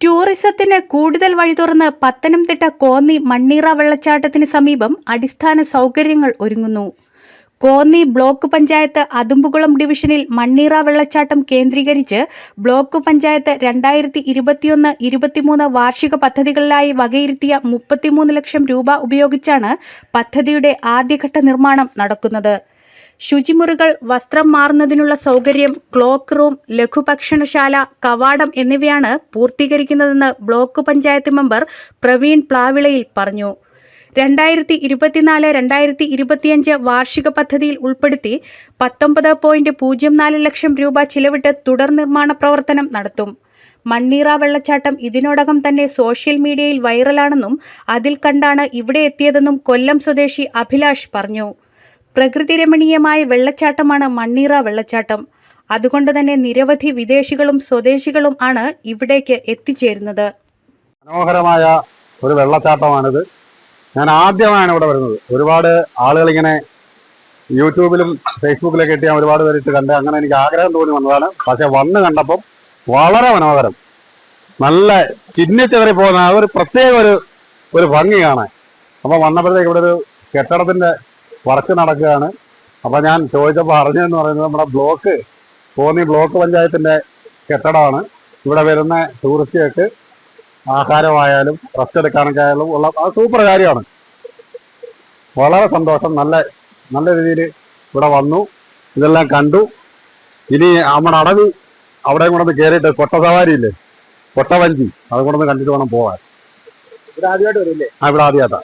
ടൂറിസത്തിന് കൂടുതൽ വഴി തുറന്ന് പത്തനംതിട്ട കോന്നി മണ്ണീറ വെള്ളച്ചാട്ടത്തിന് സമീപം അടിസ്ഥാന സൗകര്യങ്ങൾ ഒരുങ്ങുന്നു. കോന്നി ബ്ലോക്ക് പഞ്ചായത്ത് അതുമ്പുകുളം ഡിവിഷനിൽ മണ്ണീറ വെള്ളച്ചാട്ടം കേന്ദ്രീകരിച്ച് ബ്ലോക്ക് പഞ്ചായത്ത് രണ്ടായിരത്തി ഇരുപത്തിയൊന്ന് ഇരുപത്തിമൂന്ന് വാർഷിക പദ്ധതികളിലായി വകയിരുത്തിയ മുപ്പത്തിമൂന്ന് ലക്ഷം രൂപ ഉപയോഗിച്ചാണ് പദ്ധതിയുടെ ആദ്യഘട്ട നിർമ്മാണം നടക്കുന്നത്. ശുചിമുറികൾ വസ്ത്രം മാറുന്നതിനുള്ള സൗകര്യം ക്ലോക്ക് റൂം ലഘുഭക്ഷണശാല കവാടം എന്നിവയാണ് പൂർത്തീകരിക്കുന്നതെന്ന് ബ്ലോക്ക് പഞ്ചായത്ത് മെമ്പർ പ്രവീൺ പ്ലാവിളയിൽ പറഞ്ഞു. രണ്ടായിരത്തി ഇരുപത്തിനാല് രണ്ടായിരത്തി ഇരുപത്തിയഞ്ച് വാർഷിക പദ്ധതിയിൽ ഉൾപ്പെടുത്തി പത്തൊമ്പത് പോയിന്റ് പൂജ്യം നാല് ലക്ഷം രൂപ ചിലവിട്ട് തുടർ നിർമ്മാണ പ്രവർത്തനം നടത്തും. മണ്ണീറ വെള്ളച്ചാട്ടം ഇതിനോടകം തന്നെ സോഷ്യൽ മീഡിയയിൽ വൈറലാണെന്നും അതിൽ കണ്ടാണ് ഇവിടെ എത്തിയതെന്നും കൊല്ലം സ്വദേശി അഭിലാഷ് പറഞ്ഞു. പ്രകൃതി രമണീയമായ വെള്ളച്ചാട്ടമാണ് മണ്ണീറ വെള്ളച്ചാട്ടം. അതുകൊണ്ട് തന്നെ നിരവധി വിദേശികളും സ്വദേശികളും ആണ് ഇവിടേക്ക് എത്തിച്ചേരുന്നത്. മനോഹരമായ ഒരു വെള്ളച്ചാട്ടമാണിത്. ഞാൻ ആദ്യമാണ് ഇവിടെ വരുന്നത്. ഒരുപാട് ആളുകൾ ഇങ്ങനെ യൂട്യൂബിലും ഫേസ്ബുക്കിലൊക്കെ എത്തി ഞാൻ ഒരുപാട് പേരിട്ട് കണ്ട് അങ്ങനെ എനിക്ക് ആഗ്രഹം തോന്നി വന്നതാണ്. പക്ഷെ വന്ന് കണ്ടപ്പം വളരെ മനോഹരം. നല്ല ചിഹ്നിച്ചെതറി പോകുന്ന ഒരു പ്രത്യേക ഒരു ഒരു ഭംഗി കാണാൻ. അപ്പം വന്നപ്പോഴത്തേക്ക് ഇവിടെ ഒരു കെട്ടിടത്തിന്റെ വർക്ക് നടക്കുകയാണ്. അപ്പോൾ ഞാൻ ചോദിച്ചപ്പോൾ അറിഞ്ഞതെന്ന് പറയുന്നത് നമ്മുടെ ബ്ലോക്ക് കോന്നി ബ്ലോക്ക് പഞ്ചായത്തിന്റെ കെട്ടിടമാണ്. ഇവിടെ വരുന്ന ടൂറിസ്റ്റുകൾക്ക് ആഹാരമായാലും റെസ്റ്റ് എടുക്കാനൊക്കെ ആയാലും ഉള്ള അത് സൂപ്പർ കാര്യമാണ്. വളരെ സന്തോഷം. നല്ല നല്ല രീതിയിൽ ഇവിടെ വന്നു. ഇതെല്ലാം കണ്ടു. ഇനി നമ്മുടെ അടവി അവിടെ കൊണ്ടൊന്ന് കയറിയിട്ട് കൊട്ട സവാരി ഇല്ലേ? കൊട്ടവഞ്ചി. അതും കൊണ്ടൊന്ന് കണ്ടിട്ട് വേണം പോവാൻ. ഇവിടെ ആദ്യമായിട്ട് വരില്ലേ? ആ ഇവിടെ ആദ്യമായിട്ടാ.